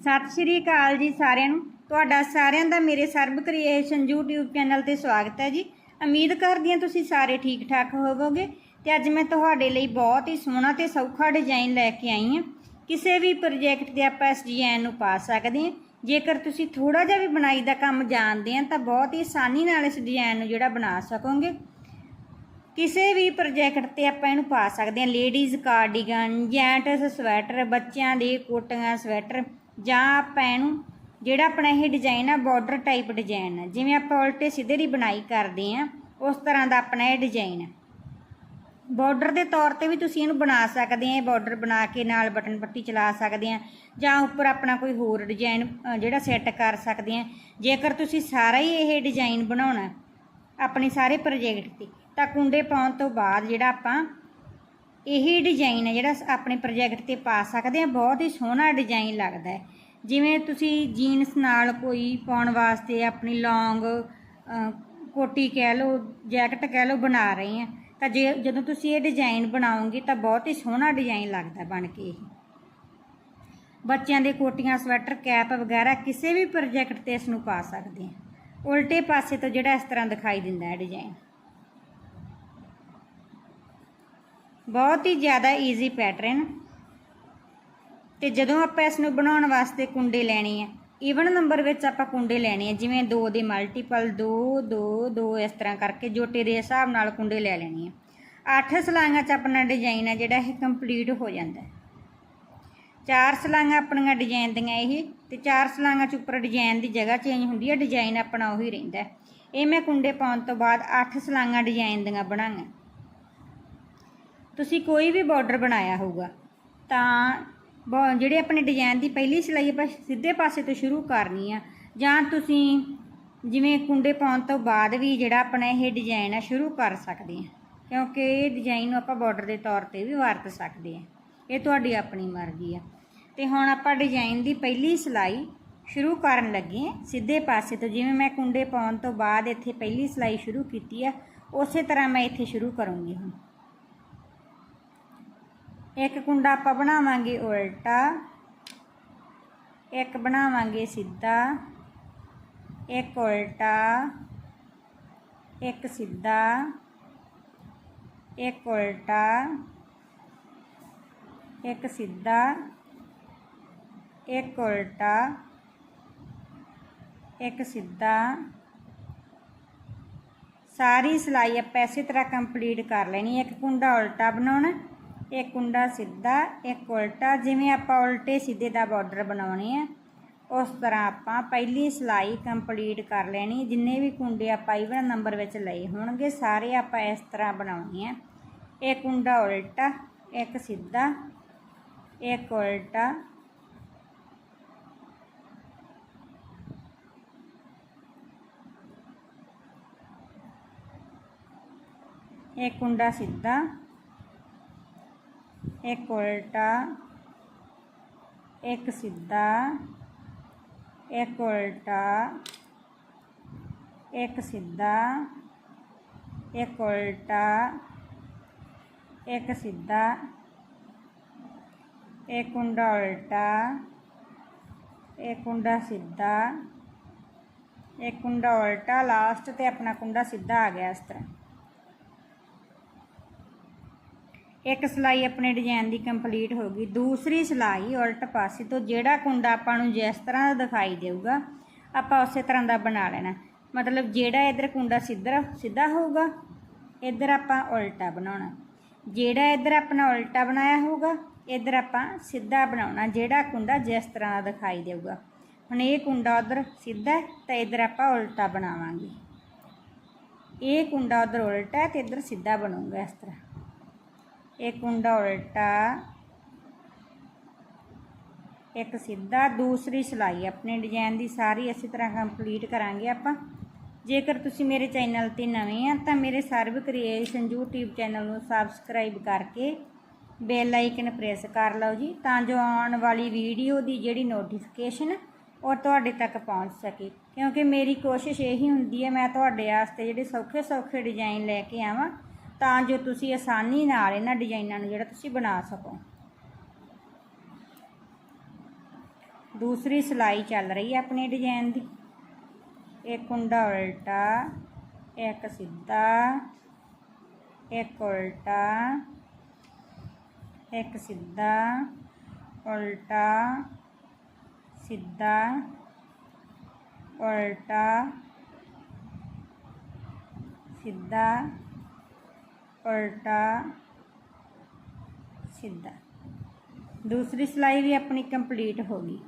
ਸਤਿ ਸ਼੍ਰੀ ਅਕਾਲ ਜੀ ਸਾਰਿਆਂ ਨੂੰ। ਤੁਹਾਡਾ ਸਾਰਿਆਂ ਦਾ ਮੇਰੇ ਸਰਬ ਕ੍ਰੀਏਸ਼ਨ YouTube ਚੈਨਲ ਤੇ ਸਵਾਗਤ ਹੈ ਜੀ। ਉਮੀਦ ਕਰਦੀ ਹਾਂ ਤੁਸੀਂ ਸਾਰੇ ਠੀਕ ਠਾਕ ਹੋਵੋਗੇ ਤੇ ਅੱਜ ਮੈਂ ਤੁਹਾਡੇ ਲਈ ਬਹੁਤ ਹੀ ਸੋਹਣਾ ਤੇ ਸੌਖਾ ਡਿਜ਼ਾਈਨ ਲੈ ਕੇ ਆਈ ਹਾਂ। ਕਿਸੇ ਵੀ ਪ੍ਰੋਜੈਕਟ ਤੇ ਆਪਾਂ ਇਸ ਡਿਜ਼ਾਈਨ ਨੂੰ ਪਾ ਸਕਦੇ ਹਾਂ। ਜੇਕਰ ਤੁਸੀਂ ਥੋੜਾ ਜਿਹਾ ਵੀ ਬਣਾਈ ਦਾ ਕੰਮ ਜਾਣਦੇ ਆ ਤਾਂ ਬਹੁਤ ਹੀ ਆਸਾਨੀ ਨਾਲ ਇਸ ਡਿਜ਼ਾਈਨ ਨੂੰ ਜਿਹੜਾ ਬਣਾ ਸਕੋਗੇ। ਕਿਸੇ ਵੀ ਪ੍ਰੋਜੈਕਟ ਤੇ ਆਪਾਂ ਇਹਨੂੰ ਪਾ ਸਕਦੇ ਹਾਂ। ਲੇਡੀਜ਼ ਕਾਰਡੀਗਨ ਜੈਂਟਸ ਸਵੈਟਰ ਬੱਚਿਆਂ ਦੇ ਕੋਟੀਆਂ ਸਵੈਟਰ ਜਾਂ ਆਪਾਂ ਇਹਨੂੰ, ਜਿਹੜਾ ਆਪਣਾ ਇਹ ਡਿਜ਼ਾਈਨ ਆ ਬਾਰਡਰ ਟਾਈਪ ਡਿਜ਼ਾਈਨ ਆ। ਜਿਵੇਂ ਆਪਾਂ ਉਲਟੇ ਸਿੱਧੇ ਦੀ ਬਣਾਈ ਕਰਦੇ ਆ, ਉਸ ਤਰ੍ਹਾਂ ਦਾ ਆਪਣਾ ਇਹ ਡਿਜ਼ਾਈਨ ਹੈ ਬਾਰਡਰ ਦੇ ਤੌਰ ਤੇ ਵੀ ਤੁਸੀਂ ਇਹਨੂੰ ਬਣਾ ਸਕਦੇ ਆ, ਇਹ ਬਾਰਡਰ ਬਣਾ ਕੇ ਨਾਲ ਬਟਨ ਪੱਟੀ ਚਲਾ ਸਕਦੇ ਆ, ਜਾਂ ਉੱਪਰ ਆਪਣਾ ਕੋਈ ਹੋਰ ਡਿਜ਼ਾਈਨ ਜਿਹੜਾ ਸੈੱਟ ਕਰ ਸਕਦੇ ਆ। ਜੇਕਰ ਤੁਸੀਂ ਸਾਰਾ ਹੀ ਇਹ ਡਿਜ਼ਾਈਨ ਬਣਾਉਣਾ, ਆਪਣੇ ਸਾਰੇ ਪ੍ਰੋਜੈਕਟ ਤੇ, ਤਾਂ ਕੁੰਡੇ ਪਾਉਣ ਤੋਂ ਬਾਅਦ ਜਿਹੜਾ ਆਪਾਂ ਇਹੀ ਡਿਜ਼ਾਈਨ ਹੈ ਜਿਹੜਾ ਆਪਣੇ ਪ੍ਰੋਜੈਕਟ ਤੇ ਪਾ ਸਕਦੇ ਆ। ਬਹੁਤ ਹੀ ਸੋਹਣਾ ਡਿਜ਼ਾਈਨ ਲੱਗਦਾ ਹੈ। ਜਿਵੇਂ ਤੁਸੀਂ ਜੀਨਸ ਨਾਲ ਕੋਈ ਪਾਉਣ ਵਾਸਤੇ ਆਪਣੀ ਲੌਂਗ ਕੋਟੀ ਕਹਿ ਲਓ ਜੈਕਟ ਕਹਿ ਲਓ ਬਣਾ ਰਹੇ ਆ, ਤਾਂ ਜੇ ਜਦੋਂ ਤੁਸੀਂ ਇਹ ਡਿਜ਼ਾਈਨ ਬਣਾਓਗੇ ਤਾਂ ਬਹੁਤ ਹੀ ਸੋਹਣਾ ਡਿਜ਼ਾਈਨ ਲੱਗਦਾ ਬਣ ਕੇ ਇਹ। ਬੱਚਿਆਂ ਦੇ ਕੋਟੀਆਂ, ਸਵੈਟਰ, ਕੈਪ ਵਗੈਰਾ ਕਿਸੇ ਵੀ ਪ੍ਰੋਜੈਕਟ ਤੇ ਇਸ ਨੂੰ ਪਾ ਸਕਦੇ ਆ। ਉਲਟੇ ਪਾਸੇ ਤੋਂ ਜਿਹੜਾ ਇਸ ਤਰ੍ਹਾਂ ਦਿਖਾਈ ਦਿੰਦਾ ਹੈ ਡਿਜ਼ਾਈਨ ਬਹੁਤ ਹੀ ਜ਼ਿਆਦਾ ਈਜ਼ੀ ਪੈਟਰਨ ਤੇ ਜਦੋਂ ਆਪਾਂ ਇਸ ਨੂੰ ਬਣਾਉਣ ਵਾਸਤੇ ਕੁੰਡੇ ਲੈਣੇ ਆ ਈਵਨ ਨੰਬਰ ਵਿੱਚ ਆਪਾਂ ਕੁੰਡੇ ਲੈਣੇ ਆ, ਜਿਵੇਂ 2 ਦੇ ਮਲਟੀਪਲ 2 2 2 ਇਸ ਤਰ੍ਹਾਂ ਕਰਕੇ ਜੋਟੇ ਦੇ ਹਿਸਾਬ ਨਾਲ ਕੁੰਡੇ ਲੈ ਲੈਣੇ ਆ। 8 ਸਲਾਈਆਂ 'ਚ ਆਪਣਾ ਡਿਜ਼ਾਈਨ ਹੈ ਜਿਹੜਾ ਇਹ ਕੰਪਲੀਟ ਹੋ ਜਾਂਦਾ। ਚਾਰ ਸਲਾਈਆਂ ਆਪਣੀਆਂ ਡਿਜ਼ਾਈਨ ਦੀਆਂ ਇਹ, ਤੇ ਚਾਰ ਸਲਾਈਆਂ 'ਚ ਉੱਪਰ ਡਿਜ਼ਾਈਨ ਦੀ ਜਗ੍ਹਾ ਚੇਂਜ ਹੁੰਦੀ ਹੈ ਡਿਜ਼ਾਈਨ ਆਪਣਾ ਉਹੀ ਰਹਿੰਦਾ। ਇਹ ਮੈਂ ਕੁੰਡੇ ਪਾਉਣ ਤੋਂ ਬਾਅਦ ਅੱਠ ਸਲਾਈਆਂ ਡਿਜ਼ਾਈਨ ਦੀਆਂ ਬਣਾਈਆਂ। ਤੁਸੀਂ ਕੋਈ ਵੀ ਬਾਰਡਰ ਬਣਾਇਆ ਹੋਊਗਾ, ਤਾਂ ਬ- ਜਿਹੜੇ ਆਪਣੇ ਡਿਜ਼ਾਈਨ ਦੀ ਪਹਿਲੀ ਸਿਲਾਈ ਆਪਾਂ ਸਿੱਧੇ ਪਾਸੇ ਤੋਂ ਸ਼ੁਰੂ ਕਰਨੀ ਆ, ਜਾਂ ਤੁਸੀਂ ਜਿਵੇਂ ਕੁੰਡੇ ਪਾਉਣ ਤੋਂ ਬਾਅਦ ਵੀ ਜਿਹੜਾ ਆਪਣਾ ਇਹ ਡਿਜ਼ਾਈਨ ਆ ਸ਼ੁਰੂ ਕਰ ਸਕਦੇ ਆ, ਕਿਉਂਕਿ ਇਹ ਡਿਜ਼ਾਈਨ ਨੂੰ ਆਪਾਂ ਬਾਰਡਰ ਦੇ ਤੌਰ ਤੇ ਵੀ ਵਰਤ ਸਕਦੇ ਆ। ਇਹ ਤੁਹਾਡੀ ਆਪਣੀ ਮਰਜ਼ੀ ਆ। ਤੇ ਹੁਣ ਆਪਾਂ ਡਿਜ਼ਾਈਨ ਦੀ ਪਹਿਲੀ ਸਿਲਾਈ ਸ਼ੁਰੂ ਕਰਨ ਲੱਗੇ ਹਾਂ ਸਿੱਧੇ ਪਾਸੇ ਤੋਂ ਜਿਵੇਂ ਮੈਂ ਕੁੰਡੇ ਪਾਉਣ ਤੋਂ ਬਾਅਦ ਇੱਥੇ ਪਹਿਲੀ ਸਿਲਾਈ ਸ਼ੁਰੂ ਕੀਤੀ ਆ, ਉਸੇ ਤਰ੍ਹਾਂ ਮੈਂ ਇੱਥੇ ਸ਼ੁਰੂ ਕਰੂੰਗੀ ਹੁਣ। ਇੱਕ ਕੁੰਡਾ ਆਪਾਂ ਬਣਾਵਾਂਗੇ ਉਲਟਾ, ਇੱਕ ਬਣਾਵਾਂਗੇ ਸਿੱਧਾ, ਇੱਕ ਉਲਟਾ, ਇੱਕ ਸਿੱਧਾ, ਇੱਕ ਉਲਟਾ, ਇੱਕ ਸਿੱਧਾ, ਇੱਕ ਉਲਟਾ, ਇੱਕ ਸਿੱਧਾ। ਸਾਰੀ ਸਿਲਾਈ ਆਪਾਂ ਇਸੇ ਤਰ੍ਹਾਂ ਕੰਪਲੀਟ ਕਰ ਲੈਣੀ ਇੱਕ ਕੁੰਡਾ ਉਲਟਾ ਬਣਾਉਣਾ। ਇੱਕ ਕੁੰਡਾ ਸਿੱਧਾ, ਇੱਕ ਉਲਟਾ, ਜਿਵੇਂ ਆਪਾਂ ਉਲਟੇ ਸਿੱਧੇ ਦਾ ਬਾਰਡਰ ਬਣਾਉਣੇ ਆ, ਉਸ ਤਰ੍ਹਾਂ ਆਪਾਂ ਪਹਿਲੀ ਸਿਲਾਈ ਕੰਪਲੀਟ ਕਰ ਲੈਣੀ, ਜਿੰਨੇ ਵੀ ਕੁੰਡੇ ਆਪਾਂ ਈਵਨ ਨੰਬਰ ਵਿੱਚ ਲਏ ਹੋਣਗੇ, ਸਾਰੇ ਆਪਾਂ ਇਸ ਤਰ੍ਹਾਂ ਬਣਾਉਣੇ ਆ। ਇੱਕ ਕੁੰਡਾ ਉਲਟਾ, ਇੱਕ ਸਿੱਧਾ, ਇੱਕ ਉਲਟਾ। ਇੱਕ ਕੁੰਡਾ ਸਿੱਧਾ ਇੱਕ ਉਲਟਾ, ਇੱਕ ਸਿੱਧਾ, ਇੱਕ ਉਲਟਾ, ਇੱਕ ਸਿੱਧਾ, ਇੱਕ ਉਲਟਾ, ਇੱਕ ਸਿੱਧਾ, ਇੱਕ ਕੁੰਡਾ ਉਲਟਾ, ਇੱਕ ਕੁੰਡਾ ਸਿੱਧਾ, ਇੱਕ ਕੁੰਡਾ ਉਲਟਾ। ਲਾਸਟ ਤੇ ਆਪਣਾ ਕੁੰਡਾ ਸਿੱਧਾ ਆ ਗਿਆ ਇਸ ਤਰ੍ਹਾਂ। ਇੱਕ ਸਿਲਾਈ ਆਪਣੇ ਡਿਜ਼ਾਈਨ ਦੀ ਕੰਪਲੀਟ ਹੋ ਗਈ। ਦੂਸਰੀ ਸਿਲਾਈ ਉਲਟ ਪਾਸੇ ਤੋਂ ਜਿਹੜਾ ਕੁੰਡਾ ਆਪਾਂ ਨੂੰ ਜਿਸ ਤਰ੍ਹਾਂ ਦਾ ਦਿਖਾਈ ਦੇਊਗਾ, ਆਪਾਂ ਉਸੇ ਤਰ੍ਹਾਂ ਦਾ ਬਣਾ ਲੈਣਾ। ਮਤਲਬ ਜਿਹੜਾ ਇਧਰ ਕੁੰਡਾ ਸਿੱਧਾ ਸਿੱਧਾ ਹੋਊਗਾ, ਇਧਰ ਆਪਾਂ ਉਲਟਾ ਬਣਾਉਣਾ। ਜਿਹੜਾ ਇਧਰ ਆਪਣਾ ਉਲਟਾ ਬਣਾਇਆ ਹੋਊਗਾ, ਇਧਰ ਆਪਾਂ ਸਿੱਧਾ ਬਣਾਉਣਾ, ਜਿਹੜਾ ਕੁੰਡਾ ਜਿਸ ਤਰ੍ਹਾਂ ਦਾ ਦਿਖਾਈ ਦੇਊਗਾ। ਹੁਣ ਇਹ ਕੁੰਡਾ ਉਧਰ ਸਿੱਧਾ ਤਾਂ ਇਧਰ ਆਪਾਂ ਉਲਟਾ ਬਣਾਵਾਂਗੇ। ਇਹ ਕੁੰਡਾ ਉਧਰ ਉਲਟਾ ਹੈ ਤੇ ਇਧਰ ਸਿੱਧਾ ਬਣੂਗਾ ਇਸ ਤਰ੍ਹਾਂ। ਇੱਕ ਕੁੰਡਾ ਉਲਟਾ, ਇੱਕ ਸਿੱਧਾ, ਦੂਸਰੀ ਸਿਲਾਈ। ਆਪਣੇ ਡਿਜ਼ਾਈਨ ਦੀ ਸਾਰੀ ਇਸੇ ਤਰ੍ਹਾਂ ਕੰਪਲੀਟ ਕਰਾਂਗੇ ਆਪਾਂ। ਜੇਕਰ ਤੁਸੀਂ ਮੇਰੇ ਚੈਨਲ ਤੇ ਨਵੇਂ ਆ, ਤਾਂ ਮੇਰੇ ਸਰਵ ਕ੍ਰੀਏਸ਼ਨ YouTube ਚੈਨਲ ਨੂੰ ਸਬਸਕ੍ਰਾਈਬ ਕਰਕੇ ਬੈਲ ਆਈਕਨ ਪ੍ਰੈਸ ਕਰ ਲਓ ਜੀ, ਤਾਂ ਜੋ ਆਉਣ ਵਾਲੀ ਵੀਡੀਓ ਦੀ ਜਿਹੜੀ ਨੋਟੀਫਿਕੇਸ਼ਨ ਉਹ ਤੁਹਾਡੇ ਤੱਕ ਪਹੁੰਚ ਸਕੇ। ਕਿਉਂਕਿ ਮੇਰੀ ਕੋਸ਼ਿਸ਼ ਇਹੀ ਹੁੰਦੀ ਹੈ, ਮੈਂ ਤੁਹਾਡੇ ਵਾਸਤੇ ਜਿਹੜੇ ਸੌਖੇ ਸੌਖੇ ਡਿਜ਼ਾਈਨ ਲੈ ਕੇ ਆਵਾਂ ਤਾਂ ਜੋ ਤੁਸੀਂ ਆਸਾਨੀ ਨਾਲ ਇਹਨਾਂ ਡਿਜ਼ਾਈਨਾਂ ਨੂੰ ਜਿਹੜਾ ਤੁਸੀਂ ਬਣਾ ਸਕੋ। ਦੂਸਰੀ ਸਿਲਾਈ ਚੱਲ ਰਹੀ ਹੈ ਆਪਣੇ ਡਿਜ਼ਾਈਨ ਦੀ। ਇੱਕ ਕੁੰਡਾ ਉਲਟਾ, ਇੱਕ ਸਿੱਧਾ, ਇੱਕ ਉਲਟਾ, ਇੱਕ ਸਿੱਧਾ, ਉਲਟਾ ਸਿੱਧਾ ਉਲਟਾ, ਸਿੱਧਾ। ਉਲਟਾ ਸਿੱਧਾ। ਦੂਸਰੀ ਸਿਲਾਈ ਵੀ ਆਪਣੀ ਕੰਪਲੀਟ ਹੋ ਗਈ।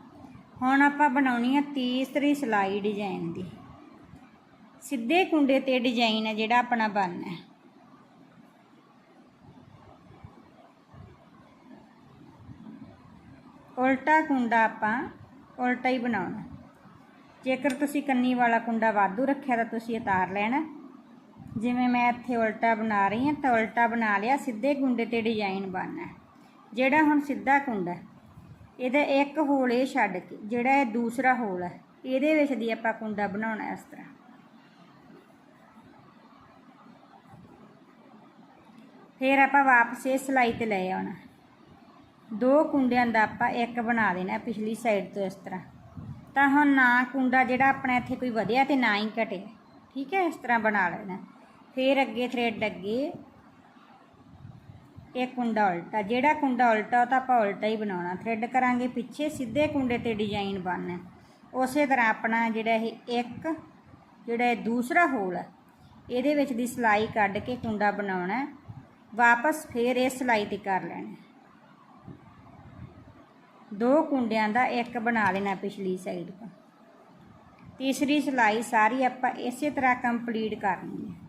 ਹੁਣ ਆਪਾਂ ਬਣਾਉਣੀ ਹੈ ਤੀਸਰੀ ਸਿਲਾਈ ਡਿਜ਼ਾਈਨ ਦੀ। ਸਿੱਧੇ ਕੁੰਡੇ ਤੇ ਡਿਜ਼ਾਈਨ ਹੈ ਜਿਹੜਾ ਆਪਣਾ ਬਣਨਾ ਹੈ। ਉਲਟਾ ਕੁੰਡਾ ਆਪਾਂ ਉਲਟਾ ਹੀ ਬਣਾਉਣਾ। ਜੇਕਰ ਤੁਸੀਂ ਕੰਨੀ ਵਾਲਾ ਕੁੰਡਾ ਵਾਧੂ ਰੱਖਿਆ ਤਾਂ ਤੁਸੀਂ ਉਤਾਰ ਲੈਣਾ। ਜਿਵੇਂ ਮੈਂ ਇੱਥੇ ਉਲਟਾ ਬਣਾ ਰਹੀ ਹਾਂ ਤਾਂ ਉਲਟਾ ਬਣਾ ਲਿਆ, ਸਿੱਧੇ ਕੁੰਡੇ ਤੇ ਡਿਜ਼ਾਈਨ ਬਣਨਾ ਜਿਹੜਾ ਹੁਣ ਸਿੱਧਾ ਕੁੰਡਾ ਇਹਦਾ ਇੱਕ ਹੋਲ ਇਹ ਛੱਡ ਕੇ, ਜਿਹੜਾ ਇਹ ਦੂਸਰਾ ਹੋਲ ਹੈ, ਇਹਦੇ ਵਿੱਚ ਦੀ ਆਪਾਂ ਕੁੰਡਾ ਬਣਾਉਣਾ ਇਸ ਤਰ੍ਹਾਂ। ਫਿਰ ਆਪਾਂ ਵਾਪਸ ਇਹ ਸਿਲਾਈ ਤੇ ਲੈ ਆਉਣਾ ਦੋ ਕੁੰਡਿਆਂ ਦਾ ਆਪਾਂ ਇੱਕ ਬਣਾ ਦੇਣਾ ਪਿਛਲੀ ਸਾਈਡ ਤੋਂ ਇਸ ਤਰ੍ਹਾਂ। ਤਾਂ ਹੁਣ ਨਾ ਕੁੰਡਾ ਜਿਹੜਾ ਆਪਣਾ ਇੱਥੇ ਕੋਈ ਵਧਿਆ ਤੇ ਨਾ ਹੀ ਘਟਿਆ। ਠੀਕ ਹੈ, ਇਸ ਤਰ੍ਹਾਂ ਬਣਾ ਲੈਣਾ ਫਿਰ ਅੱਗੇ ਥ੍ਰੈਡ ਅੱਗੇ। ਇਹ ਕੁੰਡਾ ਉਲਟਾ, ਜਿਹੜਾ ਕੁੰਡਾ ਉਲਟਾ ਉਹ ਤਾਂ ਆਪਾਂ ਉਲਟਾ ਹੀ ਬਣਾਉਣਾ। ਥ੍ਰੈਡ ਕਰਾਂਗੇ ਪਿੱਛੇ, ਸਿੱਧੇ ਕੁੰਡੇ ਤੇ ਡਿਜ਼ਾਈਨ ਬਣਨਾ। ਉਸੇ ਤਰ੍ਹਾਂ ਆਪਣਾ ਜਿਹੜਾ ਇਹ ਇੱਕ, ਜਿਹੜਾ ਇਹ ਦੂਸਰਾ ਹੋਲ ਹੈ ਇਹਦੇ ਵਿੱਚ ਦੀ ਸਿਲਾਈ ਕੱਢ ਕੇ ਕੁੰਡਾ ਬਣਾਉਣਾ ਵਾਪਸ ਫੇਰ ਇਹ ਸਿਲਾਈ ਤੇ ਕਰ ਲੈਣਾ। ਦੋ ਕੁੰਡਿਆਂ ਦਾ ਇੱਕ ਬਣਾ ਲੈਣਾ ਪਿਛਲੀ ਸਾਈਡ ਤੋਂ। ਤੀਸਰੀ ਸਿਲਾਈ ਸਾਰੀ ਆਪਾਂ ਇਸੇ ਤਰ੍ਹਾਂ ਕੰਪਲੀਟ ਕਰਨੀ ਹੈ।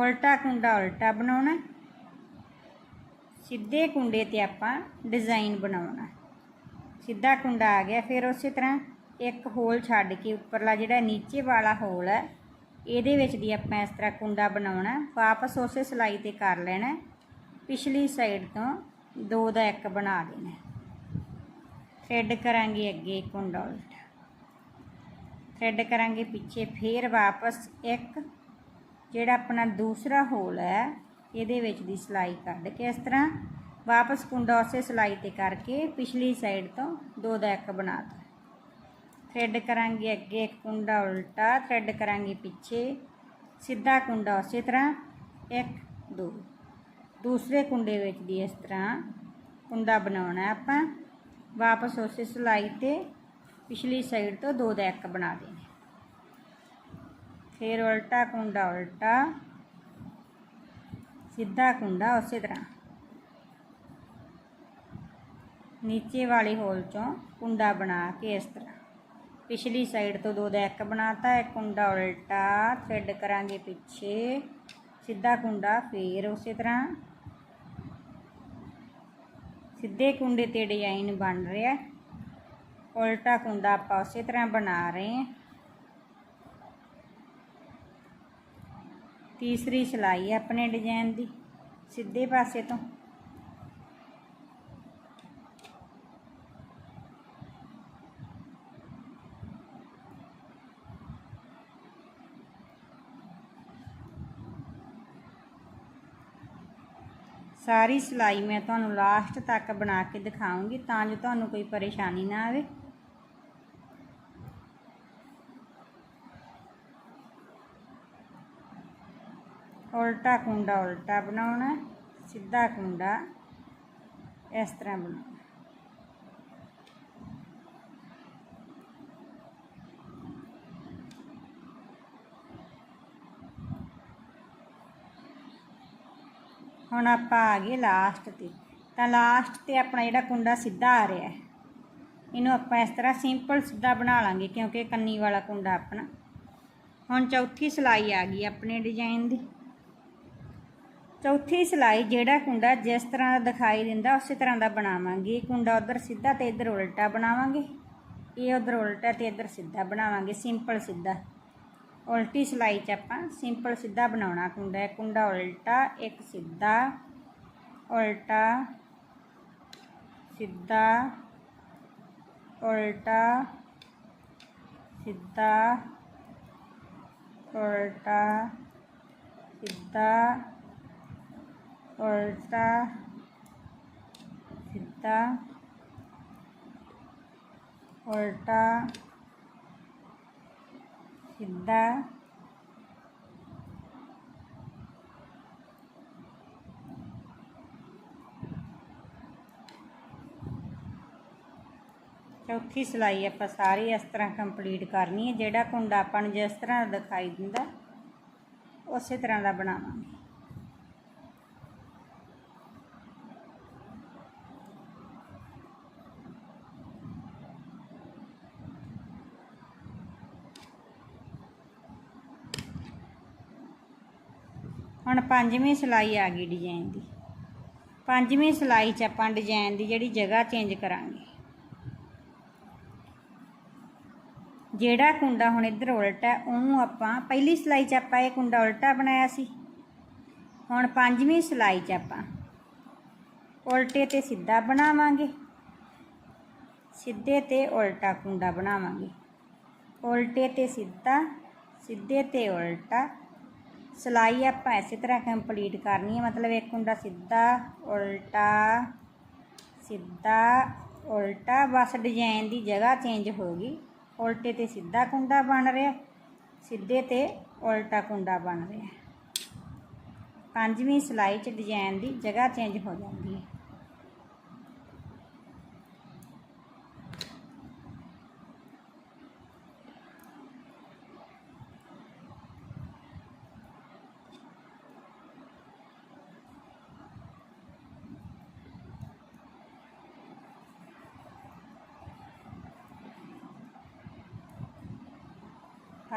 ਉਲਟਾ ਕੁੰਡਾ ਉਲਟਾ ਬਣਾਉਣਾ ਸਿੱਧੇ ਕੁੰਡੇ ਤੇ ਆਪਾਂ ਡਿਜ਼ਾਈਨ ਬਣਾਉਣਾ ਸਿੱਧਾ ਕੁੰਡਾ ਆ ਗਿਆ, ਫਿਰ ਉਸੇ ਤਰ੍ਹਾਂ ਇੱਕ ਹੋਲ ਛੱਡ ਕੇ ਉੱਪਰਲਾ ਜਿਹੜਾ ਨੀਚੇ ਵਾਲਾ ਹੋਲ ਹੈ, ਇਹਦੇ ਵਿੱਚ ਦੀ ਆਪਾਂ ਇਸ ਤਰ੍ਹਾਂ ਕੁੰਡਾ ਬਣਾਉਣਾ ਵਾਪਸ ਉਸੇ ਸਿਲਾਈ ਤੇ ਕਰ ਲੈਣਾ ਪਿਛਲੀ ਸਾਈਡ ਤੋਂ ਦੋ ਦਾ ਇੱਕ ਬਣਾ ਦੇਣਾ ਥ੍ਰੈਡ ਕਰਾਂਗੇ ਅੱਗੇ ਕੁੰਡਾ ਉਲਟਾ। ਥ੍ਰੈਡ ਕਰਾਂਗੇ ਪਿੱਛੇ, ਫੇਰ ਵਾਪਸ ਇੱਕ ਜਿਹੜਾ ਆਪਣਾ ਦੂਸਰਾ ਹੋਲ ਹੈ, ਇਹਦੇ ਵਿੱਚ ਦੀ ਸਿਲਾਈ ਕੱਢ ਕੇ ਇਸ ਤਰ੍ਹਾਂ ਵਾਪਸ ਕੁੰਡਾ ਉਸੇ ਸਿਲਾਈ ਤੇ ਕਰਕੇ ਪਿਛਲੀ ਸਾਈਡ ਤੋਂ ਦੋ ਦਾ ਇੱਕ ਬਣਾ ਤਾ ਥ੍ਰੈਡ ਕਰਾਂਗੇ ਅੱਗੇ ਇੱਕ ਕੁੰਡਾ ਉਲਟਾ ਥ੍ਰੈਡ ਕਰਾਂਗੇ ਪਿੱਛੇ, ਸਿੱਧਾ ਕੁੰਡਾ ਉਸੇ ਤਰ੍ਹਾਂ, ਇੱਕ, ਦੋ। ਦੂਸਰੇ ਕੁੰਡੇ ਵਿੱਚ ਦੀ ਇਸ ਤਰ੍ਹਾਂ ਕੁੰਡਾ ਬਣਾਉਣਾ ਆਪਾਂ, ਵਾਪਸ ਉਸੇ ਸਿਲਾਈ ਤੇ ਪਿਛਲੀ ਸਾਈਡ ਤੋਂ ਦੋ ਦਾ ਇੱਕ ਬਣਾ ਦੇਣਾ। ਫਿਰ ਉਲਟਾ ਕੁੰਡਾ, ਉਲਟਾ। ਸਿੱਧਾ ਕੁੰਡਾ ਉਸੇ ਤਰ੍ਹਾਂ। ਨੀਚੇ ਵਾਲੇ ਹੋਲ ਚੋਂ ਕੁੰਡਾ ਬਣਾ ਕੇ ਇਸ ਤਰ੍ਹਾਂ। ਪਿਛਲੀ ਸਾਈਡ ਤੋਂ ਦੋ ਦਾ ਇੱਕ ਬਣਾਤਾ, ਇੱਕ ਕੁੰਡਾ ਉਲਟਾ, ਥ੍ਰੈਡ ਕਰਾਂਗੇ ਪਿੱਛੇ। ਸਿੱਧਾ ਕੁੰਡਾ ਫੇਰ ਉਸੇ ਤਰ੍ਹਾਂ। ਸਿੱਧੇ ਕੁੰਡੇ ਤੇ ਡਿਜ਼ਾਈਨ ਬਣ ਰਿਹਾ। ਉਲਟਾ ਕੁੰਡਾ ਆਪਾਂ ਉਸੇ ਤਰ੍ਹਾਂ ਬਣਾ ਰਹੇ ਹਾਂ। ਤੀਸਰੀ ਸਿਲਾਈ ਹੈ ਆਪਣੇ ਡਿਜ਼ਾਈਨ ਦੀ, ਸਿੱਧੇ ਪਾਸੇ ਤੋਂ। ਸਾਰੀ ਸਿਲਾਈ ਮੈਂ ਤੁਹਾਨੂੰ ਲਾਸਟ ਤੱਕ ਬਣਾ ਕੇ ਦਿਖਾਉਂਗੀ, ਤਾਂ ਜੋ ਤੁਹਾਨੂੰ ਕੋਈ ਪਰੇਸ਼ਾਨੀ ਨਾ ਆਵੇ। ਉਲਟਾ ਕੁੰਡਾ ਉਲਟਾ ਬਣਾਉਣਾ, ਸਿੱਧਾ ਕੁੰਡਾ ਇਸ ਤਰ੍ਹਾਂ ਬਣਾਉਣਾ। ਹੁਣ ਆਪਾਂ ਆ ਗਏ ਲਾਸਟ ਤੇ। ਤਾਂ ਲਾਸਟ ਤੇ ਆਪਣਾ ਜਿਹੜਾ ਕੁੰਡਾ ਸਿੱਧਾ ਆ ਰਿਹਾ ਹੈ, ਇਹਨੂੰ ਆਪਾਂ ਇਸ ਤਰ੍ਹਾਂ ਸਿੰਪਲ ਸਿੱਧਾ ਬਣਾ ਲਾਂਗੇ ਕਿਉਂਕਿ ਕੰਨੀ ਵਾਲਾ ਕੁੰਡਾ ਆਪਣਾ। ਹੁਣ ਚੌਥੀ ਸਿਲਾਈ ਆ ਗਈ ਆਪਣੇ ਡਿਜ਼ਾਈਨ ਦੀ। ਚੌਥੀ ਸਿਲਾਈ ਜਿਹੜਾ ਕੁੰਡਾ ਜਿਸ ਤਰ੍ਹਾਂ ਦਾ ਦਿਖਾਈ ਦਿੰਦਾ, ਉਸੇ ਤਰ੍ਹਾਂ ਦਾ ਬਣਾਵਾਂਗੇ। ਇਹ ਕੁੰਡਾ ਉਧਰ ਸਿੱਧਾ ਤੇ ਇੱਧਰ ਉਲਟਾ ਬਣਾਵਾਂਗੇ। ਇਹ ਉਧਰ ਉਲਟਾ ਤੇ ਇੱਧਰ ਸਿੱਧਾ ਬਣਾਵਾਂਗੇ, ਸਿੰਪਲ ਸਿੱਧਾ। ਉਲਟੀ ਸਿਲਾਈ 'ਚ ਆਪਾਂ ਸਿੰਪਲ ਸਿੱਧਾ ਬਣਾਉਣਾ ਕੁੰਡਾ। ਹੈ ਕੁੰਡਾ ਉਲਟਾ, ਇੱਕ ਸਿੱਧਾ, ਉਲਟਾ ਸਿੱਧਾ ਉਲਟਾ ਸਿੱਧਾ ਉਲਟਾ, ਸਿੱਧਾ ਉਲਟਾ ਸਿੱਧਾ ਉਲਟਾ ਸਿੱਧਾ ਚੌਥੀ ਸਿਲਾਈ ਆਪਾਂ ਸਾਰੀ ਇਸ ਤਰ੍ਹਾਂ ਕੰਪਲੀਟ ਕਰਨੀ ਹੈ, ਜਿਹੜਾ ਕੁੰਡਾ ਆਪਾਂ ਨੂੰ ਜਿਸ ਤਰ੍ਹਾਂ ਦਿਖਾਈ ਦਿੰਦਾ, ਉਸੇ ਤਰ੍ਹਾਂ ਦਾ ਬਣਾਵਾਂਗੇ। ਹੁਣ ਪੰਜਵੀਂ ਸਿਲਾਈ ਆ ਗਈ ਡਿਜ਼ਾਈਨ ਦੀ। ਪੰਜਵੀਂ ਸਿਲਾਈ 'ਚ ਆਪਾਂ ਡਿਜ਼ਾਈਨ ਦੀ ਜਿਹੜੀ ਜਗ੍ਹਾ ਚੇਂਜ ਕਰਾਂਗੇ। ਜਿਹੜਾ ਕੁੰਡਾ ਹੁਣ ਇੱਧਰ ਉਲਟਾ ਹੈ, ਉਹਨੂੰ ਆਪਾਂ ਪਹਿਲੀ ਸਿਲਾਈ 'ਚ ਆਪਾਂ ਇਹ ਕੁੰਡਾ ਉਲਟਾ ਬਣਾਇਆ ਸੀ। ਹੁਣ ਪੰਜਵੀਂ ਸਿਲਾਈ 'ਚ ਆਪਾਂ ਉਲਟੇ ਤੇ ਸਿੱਧਾ ਬਣਾਵਾਂਗੇ। ਸਿੱਧੇ ਤੇ ਉਲਟਾ ਕੁੰਡਾ ਬਣਾਵਾਂਗੇ। ਉਲਟੇ ਤੇ ਸਿੱਧਾ ਸਿੱਧੇ ਤੇ ਉਲਟਾ ਸਿਲਾਈ ਆਪਾਂ ਇਸੇ ਤਰ੍ਹਾਂ ਕੰਪਲੀਟ ਕਰਨੀ ਹੈ। ਮਤਲਬ ਇੱਕ ਕੁੰਡਾ ਸਿੱਧਾ, ਉਲਟਾ ਸਿੱਧਾ, ਉਲਟਾ। ਬਸ ਡਿਜ਼ਾਈਨ ਦੀ ਜਗ੍ਹਾ ਚੇਂਜ ਹੋ ਗਈ। ਉਲਟੇ ਤੇ ਸਿੱਧਾ ਕੁੰਡਾ ਬਣ ਰਿਹਾ, ਸਿੱਧੇ ਤੇ ਉਲਟਾ ਕੁੰਡਾ ਬਣ ਰਿਹਾ। ਪੰਜਵੀਂ ਸਿਲਾਈ 'ਚ ਡਿਜ਼ਾਈਨ ਦੀ ਜਗ੍ਹਾ ਚੇਂਜ ਹੋ ਜਾਂਦੀ ਹੈ।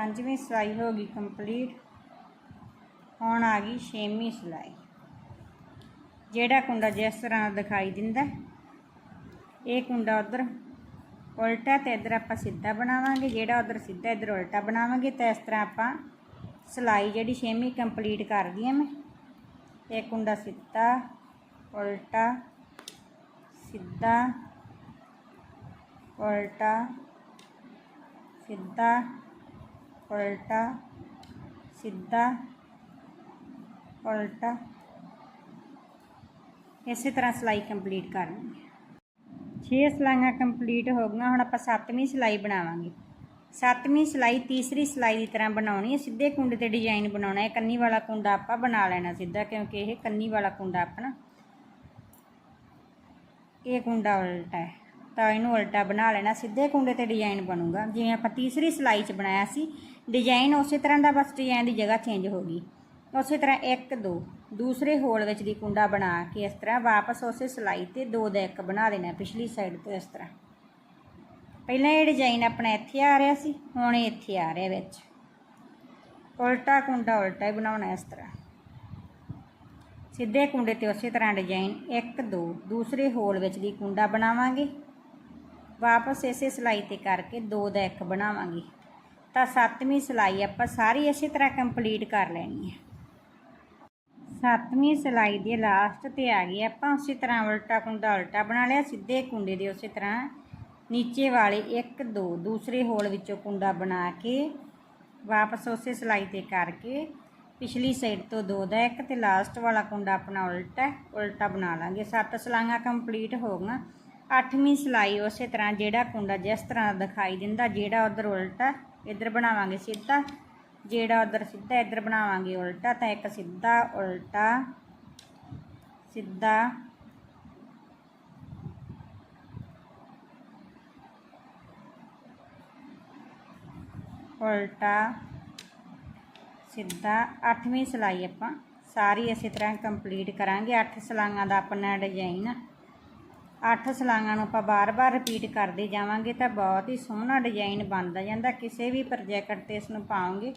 ਪੰਜਵੀਂ ਸਿਲਾਈ ਹੋ ਗਈ ਕੰਪਲੀਟ ਹੁਣ ਆ ਗਈ ਛੇਵੀਂ ਸਿਲਾਈ ਜਿਹੜਾ ਕੁੰਡਾ ਜਿਸ ਤਰ੍ਹਾਂ ਦਿਖਾਈ ਦਿੰਦਾ ਇਹ ਕੁੰਡਾ ਉਧਰ ਉਲਟਾ ਤੇ ਇਧਰ ਆਪਾਂ ਸਿੱਧਾ ਬਣਾਵਾਂਗੇ, ਜਿਹੜਾ ਉਧਰ ਸਿੱਧਾ ਇਧਰ ਉਲਟਾ ਬਣਾਵਾਂਗੇ ਤਾਂ ਇਸ ਤਰ੍ਹਾਂ ਆਪਾਂ ਸਿਲਾਈ ਜਿਹੜੀ ਛੇਵੀਂ ਕੰਪਲੀਟ ਕਰਦੀ ਹਾਂ ਮੈਂ। ਇਹ ਕੁੰਡਾ ਸਿੱਧਾ, ਉਲਟਾ ਸਿੱਧਾ ਉਲਟਾ, ਸਿੱਧਾ ਉਲਟਾ ਸਿੱਧਾ ਉਲਟਾ ਇਸੇ ਤਰ੍ਹਾਂ ਸਿਲਾਈ ਕੰਪਲੀਟ ਕਰਨੀ ਹੈ। 6 ਸਿਲਾਈਆਂ ਕੰਪਲੀਟ ਹੋ ਗਈਆਂ, ਹੁਣ ਆਪਾਂ 7ਵੀਂ ਸਿਲਾਈ ਬਣਾਵਾਂਗੇ। 7ਵੀਂ ਸਿਲਾਈ ਤੀਸਰੀ ਸਿਲਾਈ ਦੀ ਤਰ੍ਹਾਂ ਬਣਾਉਣੀ ਹੈ। ਸਿੱਧੇ ਕੁੰਡੇ ਤੇ ਡਿਜ਼ਾਈਨ ਬਣਾਉਣਾ ਹੈ। ਕੰਨੀ ਵਾਲਾ ਕੁੰਡਾ ਆਪਾਂ ਬਣਾ ਲੈਣਾ ਸਿੱਧਾ, ਕਿਉਂਕਿ ਇਹ ਕੰਨੀ ਵਾਲਾ ਕੁੰਡਾ ਆਪਣਾ। ਇਹ ਕੁੰਡਾ ਉਲਟਾ ਹੈ। ਤਾਂ ਇਹਨੂੰ ਉਲਟਾ ਬਣਾ ਲੈਣਾ। ਸਿੱਧੇ ਕੁੰਡੇ ਤੇ ਡਿਜ਼ਾਈਨ ਬਣੂਗਾ। ਜਿਵੇਂ ਆਪਾਂ ਤੀਸਰੀ ਸਿਲਾਈ 'ਚ ਬਣਾਇਆ ਸੀ ਡਿਜ਼ਾਈਨ ਉਸੇ ਤਰ੍ਹਾਂ ਦਾ ਬਸ ਡਿਜ਼ਾਈਨ ਦੀ ਜਗ੍ਹਾ ਚੇਂਜ ਹੋ ਗਈ। ਉਸੇ ਤਰ੍ਹਾਂ 1 2 ਦੂਸਰੇ ਹੋਲ ਵਿੱਚ ਦੀ ਕੁੰਡਾ ਬਣਾ ਕੇ ਇਸ ਤਰ੍ਹਾਂ ਵਾਪਸ ਉਸੇ ਸਿਲਾਈ ਤੇ ਦੋ ਦਾ ਇੱਕ ਬਣਾ ਦੇਣਾ ਪਿਛਲੀ ਸਾਈਡ ਤੋਂ ਇਸ ਤਰ੍ਹਾਂ। ਪਹਿਲਾਂ ਇਹ ਡਿਜ਼ਾਈਨ ਆਪਣਾ ਇੱਥੇ ਆ ਰਿਹਾ ਸੀ, ਹੁਣ ਇਹ ਇੱਥੇ ਆ ਰਿਹਾ ਵਿੱਚ। ਉਲਟਾ ਕੁੰਡਾ ਉਲਟਾ ਹੀ ਬਣਾਉਣਾ ਇਸ ਤਰ੍ਹਾਂ। ਸਿੱਧੇ ਕੁੰਡੇ ਤੇ ਉਸੇ ਤਰ੍ਹਾਂ ਡਿਜ਼ਾਈਨ 1 2 ਦੂਸਰੇ ਹੋਲ ਵਿੱਚ ਦੀ ਕੁੰਡਾ ਬਣਾਵਾਂਗੇ। ਵਾਪਸ ਇਸੇ ਸਿਲਾਈ ਤੇ ਕਰਕੇ ਦੋ ਦਾ ਇੱਕ ਬਣਾਵਾਂਗੇ। ਤਾਂ ਸੱਤਵੀਂ ਸਿਲਾਈ ਆਪਾਂ ਸਾਰੀ ਇਸੇ ਤਰ੍ਹਾਂ ਕੰਪਲੀਟ ਕਰ ਲੈਣੀ ਹੈ। ਸੱਤਵੀਂ ਸਿਲਾਈ ਦੇ ਲਾਸਟ ਤੇ ਆ ਗਈ ਆਪਾਂ ਉਸੇ ਤਰ੍ਹਾਂ ਉਲਟਾ ਕੁੰਡਾ ਉਲਟਾ ਬਣਾ ਲਿਆ, ਸਿੱਧੇ ਕੁੰਡੇ ਦੇ ਉਸੇ ਤਰ੍ਹਾਂ। ਨੀਚੇ ਵਾਲੇ 1 2 ਦੂਸਰੇ ਹੋਲ ਵਿੱਚੋਂ ਕੁੰਡਾ ਬਣਾ ਕੇ ਵਾਪਸ ਉਸੇ ਸਿਲਾਈ ਤੇ ਕਰਕੇ ਪਿਛਲੀ ਸਾਈਡ ਤੋਂ ਦੋ ਦਾ ਇੱਕ ਤੇ ਲਾਸਟ ਵਾਲਾ ਕੁੰਡਾ ਆਪਣਾ ਉਲਟਾ ਉਲਟਾ ਬਣਾ ਲਾਂਗੇ। ਸੱਤ ਸਿਲਾਈਆਂ ਕੰਪਲੀਟ ਹੋ ਗਈਆਂ। ਅੱਠਵੀਂ ਸਿਲਾਈ ਉਸੇ ਤਰ੍ਹਾਂ ਜਿਹੜਾ ਕੁੰਡਾ ਜਿਸ ਤਰ੍ਹਾਂ ਦਿਖਾਈ ਦਿੰਦਾ, ਜਿਹੜਾ ਉਧਰ ਉਲਟਾ ਇੱਧਰ ਬਣਾਵਾਂਗੇ ਸਿੱਧਾ, ਜਿਹੜਾ ਉਧਰ ਸਿੱਧਾ, ਇੱਧਰ ਬਣਾਵਾਂਗੇ ਉਲਟਾ, ਤਾਂ ਇੱਕ ਸਿੱਧਾ, ਉਲਟਾ ਸਿੱਧਾ। ਉਲਟਾ, ਸਿੱਧਾ, ਅੱਠਵੀਂ ਸਿਲਾਈ ਆਪਾਂ, ਸਾਰੀ ਇਸੇ ਤਰ੍ਹਾਂ ਕੰਪਲੀਟ ਕਰਾਂਗੇ। ਅੱਠ ਸਿਲਾਈਆਂ ਦਾ ਆਪਣਾ ਡਿਜ਼ਾਈਨ ਅੱਠ ਸਿਲਾਈਆਂ ਨੂੰ ਆਪਾਂ ਬਾਰ-ਬਾਰ ਰਿਪੀਟ ਕਰਦੇ ਜਾਵਾਂਗੇ ਤਾਂ ਬਹੁਤ ਹੀ ਸੋਹਣਾ ਡਿਜ਼ਾਈਨ ਬਣਦਾ ਜਾਂਦਾ। ਕਿਸੇ ਵੀ ਪ੍ਰੋਜੈਕਟ ਤੇ ਇਸ ਨੂੰ ਪਾਉਂਗੇ,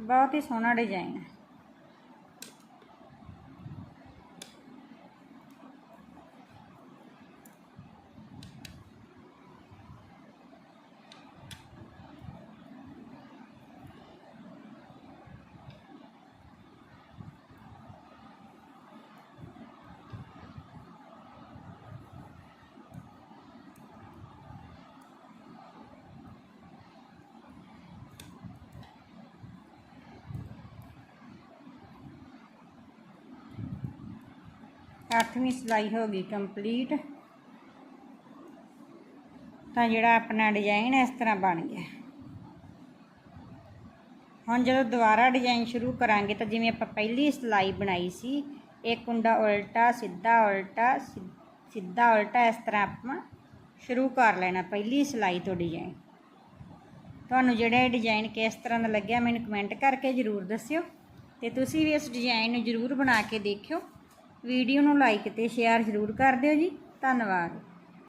ਬਹੁਤ ਹੀ ਸੋਹਣਾ ਡਿਜ਼ਾਈਨ ਹੈ। ਅੱਠਵੀਂ ਸਿਲਾਈ ਹੋ ਗਈ ਕੰਪਲੀਟ। ਤਾਂ ਜਿਹੜਾ ਆਪਣਾ ਡਿਜ਼ਾਈਨ ਇਸ ਤਰ੍ਹਾਂ ਬਣ ਗਿਆ। ਹੁਣ ਜਦੋਂ ਦੁਬਾਰਾ ਡਿਜ਼ਾਈਨ ਸ਼ੁਰੂ ਕਰਾਂਗੇ ਤਾਂ ਜਿਵੇਂ ਆਪਾਂ ਪਹਿਲੀ ਸਿਲਾਈ ਬਣਾਈ ਸੀ, ਇਹ ਕੁੰਡਾ ਉਲਟਾ, ਸਿੱਧਾ ਉਲਟਾ, ਸਿ- ਸਿੱਧਾ ਉਲਟਾ ਇਸ ਤਰ੍ਹਾਂ ਆਪਾਂ ਸ਼ੁਰੂ ਕਰ ਲੈਣਾ ਪਹਿਲੀ ਸਿਲਾਈ ਤੋਂ ਡਿਜ਼ਾਈਨ ਤੁਹਾਨੂੰ ਜਿਹੜਾ ਇਹ ਡਿਜ਼ਾਈਨ ਕਿਸ ਤਰ੍ਹਾਂ ਦਾ ਲੱਗਿਆ ਮੈਨੂੰ ਕਮੈਂਟ ਕਰਕੇ ਜ਼ਰੂਰ ਦੱਸਿਓ ਤੇ ਤੁਸੀਂ ਵੀ ਇਸ ਡਿਜ਼ਾਈਨ ਨੂੰ ਜ਼ਰੂਰ ਬਣਾ ਕੇ ਦੇਖਿਓ। ਵੀਡੀਓ ਨੂੰ ਲਾਈਕ ਤੇ ਸ਼ੇਅਰ ਜ਼ਰੂਰ ਕਰ ਦਿਓ ਜੀ। ਧੰਨਵਾਦ।